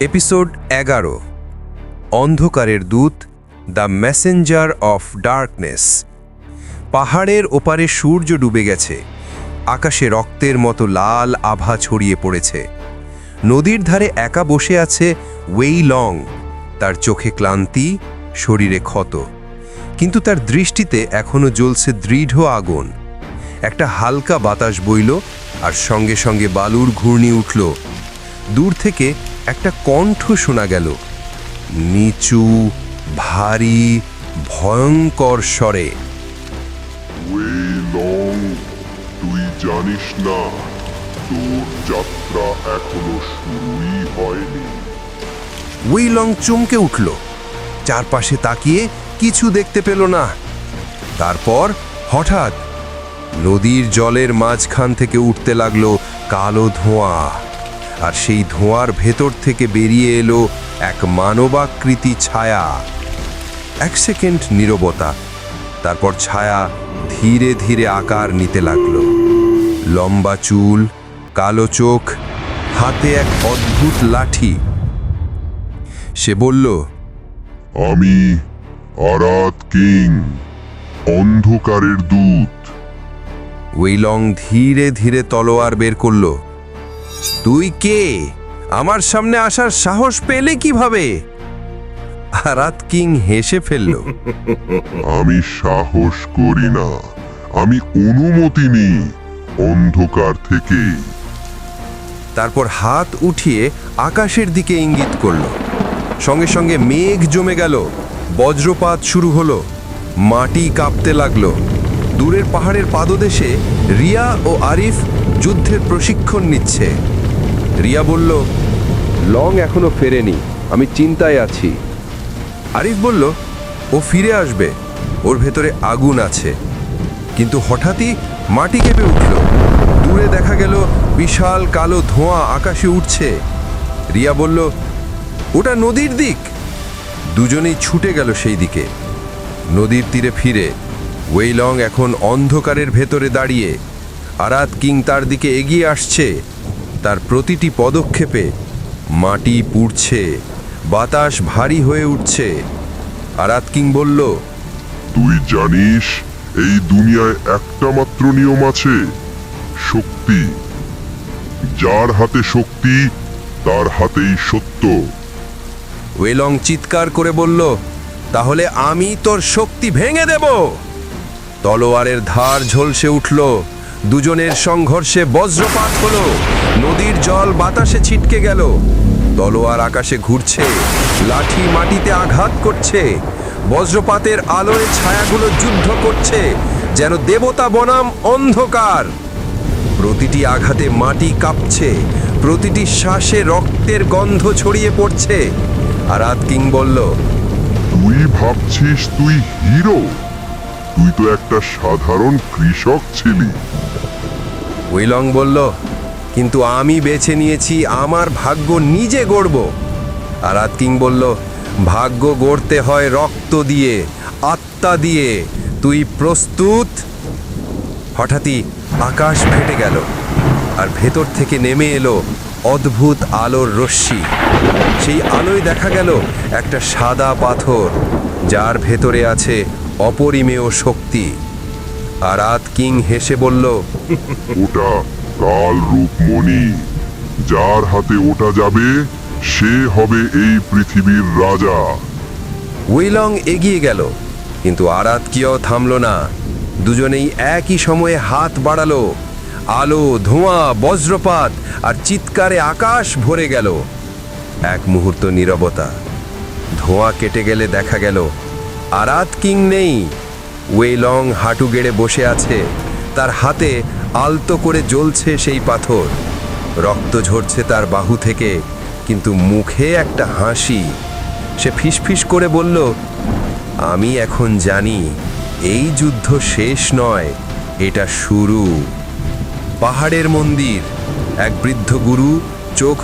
Episode এগারো। অন্ধকারের দূত, দ্য মেসেঞ্জার অফ ডার্কনেস। পাহাড়ের ওপারে সূর্য ডুবে গেছে। আকাশে রক্তের মতো লাল আভা ছড়িয়ে পড়েছে। নদীর ধারে একা বসে আছে ওয়েই লং। তার চোখে ক্লান্তি, শরীরে ক্ষত। কিন্তু তার দৃষ্টিতে এখনও জ্বলছে দৃঢ় আগুন। একটা হালকা বাতাস বইল আর সঙ্গে সঙ্গে বালুর ঘূর্ণি উঠল। দূর থেকে একটা কণ্ঠ শোনা গেল। নিচু ভারী ভয়ঙ্কর স্বরে। তুই জানিস না তোর যাত্রা এখনও শুরুই হয়নি। উইলং চমকে উঠল। চারপাশে তাকিয়ে কিছু দেখতে পেল না। তারপর হঠাৎ নদীর জলের মাঝখান থেকে উঠতে লাগল কালো ধোঁয়া। আর সেই ধোঁয়ার ভেতর থেকে বেরিয়ে এলো এক মানবাকৃতি ছায়া। এক সেকেন্ড নীরবতা তারপর ছায়া ধীরে ধীরে আকার নিতে লাগল। লম্বা চুল কালো চোখ হাতে এক অদ্ভুত লাঠি। সে বলল আমি আরাত কিং অন্ধকারের দূত। ওয়েলং ধীরে ধীরে তলোয়ার বের করল। তুই কে? আমার সামনে আসার সাহস পেলে কীভাবে? আরাত কিং হেসে ফেলল। আমি সাহস করি না। আমি অনুমতি নিই অন্ধকার থেকে। তারপর হাত উঠিয়ে আকাশের দিকে ইঙ্গিত করল। সঙ্গে সঙ্গে মেঘ জমে গেল। বজ্রপাত শুরু হলো। মাটি কাঁপতে লাগল। দূরের পাহাড়ের পাদদেশে রিয়া ও আরিফ যুদ্ধের প্রশিক্ষণ নিচ্ছে। রিয়া বলল, লং এখনও ফেরেনি, আমি চিন্তায় আছি। আরিফ বলল, ও ফিরে আসবে, ওর ভেতরে আগুন আছে। কিন্তু হঠাৎই মাটি কেঁপে উঠল। দূরে দেখা গেল বিশাল কালো ধোঁয়া আকাশে উঠছে রিয়া বলল, ওটা নদীর দিক। দুজনেই ছুটে গেল সেই দিকে। নদীর তীরে ফিরে ওয়েলং এখন অন্ধকারের ভেতরে দাঁড়িয়ে, আরাত কিং তার দিকে এগিয়ে আসছে। তার প্রতিটি পদক্ষেপে মাটি পুড়ছে বাতাস ভারী হয়ে উঠছে। আরাত কিং বলল তুই জানিস এই দুনিয়ায় একটা মাত্র নিয়ম আছে শক্তি। যার হাতে শক্তি তার হাতেই সত্য। ওয়েলং চিৎকার করে বলল তাহলে আমি তোর শক্তি ভেঙে দেব। তলোয়ারের ধার ঝলসে উঠল। দুজনের সংঘর্ষে বজ্রপাত হলো। নদীর জল বাতাসে ছিটকে গেল। তলোয়ার আকাশে ঘুরছে। লাঠি মাটিতে আঘাত করছে। বজ্রপাতের আলোয় ছায়াগুলো যুদ্ধ করছে। যেন দেবতা বনাম অন্ধকার। প্রতিটি আঘাতে মাটি কাঁপছে। প্রতিটি শ্বাসে রক্তের গন্ধ ছড়িয়ে পড়ছে। আর আত কিং বলল, তুই ভাবছিস তুই হিরো? তুই তো একটা সাধারণ কৃষক ছিলি। উইলং বলল, কিন্তু আমি বেছে নিয়েছি, আমার ভাগ্য নিজে গড়ব। আর আত কিং বলল, ভাগ্য গড়তে হয় রক্ত দিয়ে, আত্মা দিয়ে। তুই প্রস্তুত? হঠাৎই আকাশ ফেটে গেল, আর ভেতর থেকে নেমে এলো অদ্ভুত আলোর রশ্মি। সেই আলোয় দেখা গেল একটা সাদা পাথর, যার ভেতরে আছে অপরিমেয় শক্তি। আর আত কিং হেসে বলল ওটা কাল রূপমণি। যার হাতে ওটা যাবে সে হবে এই পৃথিবীর রাজা। উইলং এগিয়ে গেল কিন্তু আরাত কিও থামল না। দুজনেই একই সময়ে হাত বাড়ালো আলো ধোঁয়া বজ্রপাত আর চিৎকারে আকাশ ভরে গেল। এক মুহূর্ত নীরবতা ধোঁয়া কেটে গেলে দেখা গেল আরাত কিং নেই। ওয়েলং হাঁটু গেড়ে বসে আছে। তার হাতে আলতো করে জ্বলছে সেই পাথর। রক্ত ঝরছে তার বাহু থেকে, কিন্তু মুখে একটা হাসি। সে ফিসফিস করে বলল, আমি এখন জানি, এই যুদ্ধ শেষ নয়, এটা শুরু। পাহাড়ের মন্দির, এক বৃদ্ধ গুরু চোখ